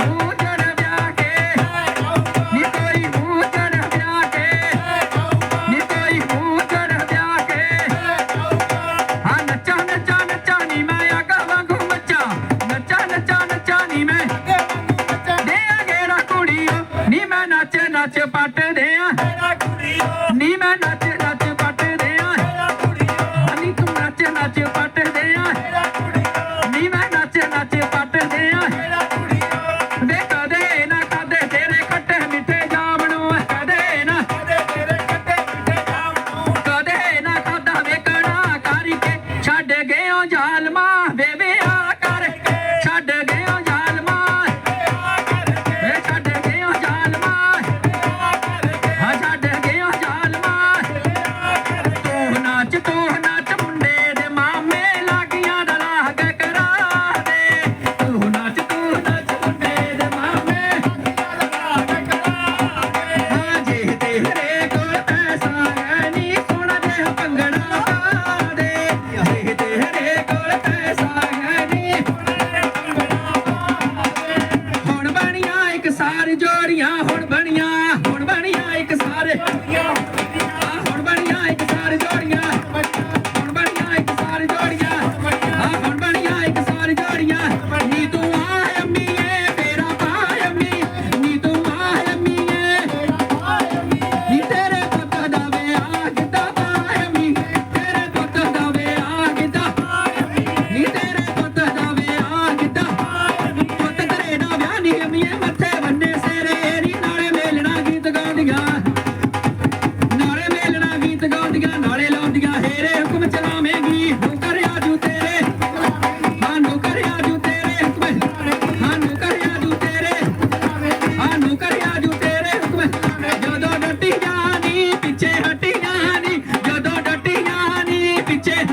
বুঝে ਸਾਰ ਜੋੜੀਆਂ ਹੁਣ ਬਣ ਪਿੱਛੇ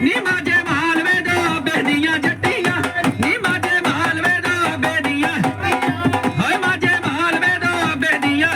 ਨੀ ਮਾਜੇ ਮਾਲਵੇ ਦਾ ਬਹਿਦੀਆਂ ਜੱਟੀਆਂ। ਨੀ ਮਾਜੇ ਮਾਲਵੇ ਦਾ ਬਹਿਦੀਆਂ ਹਾਏ ਮਾਜੇ ਮਾਲਵੇ ਦਾ ਬਹਿਦੀਆਂ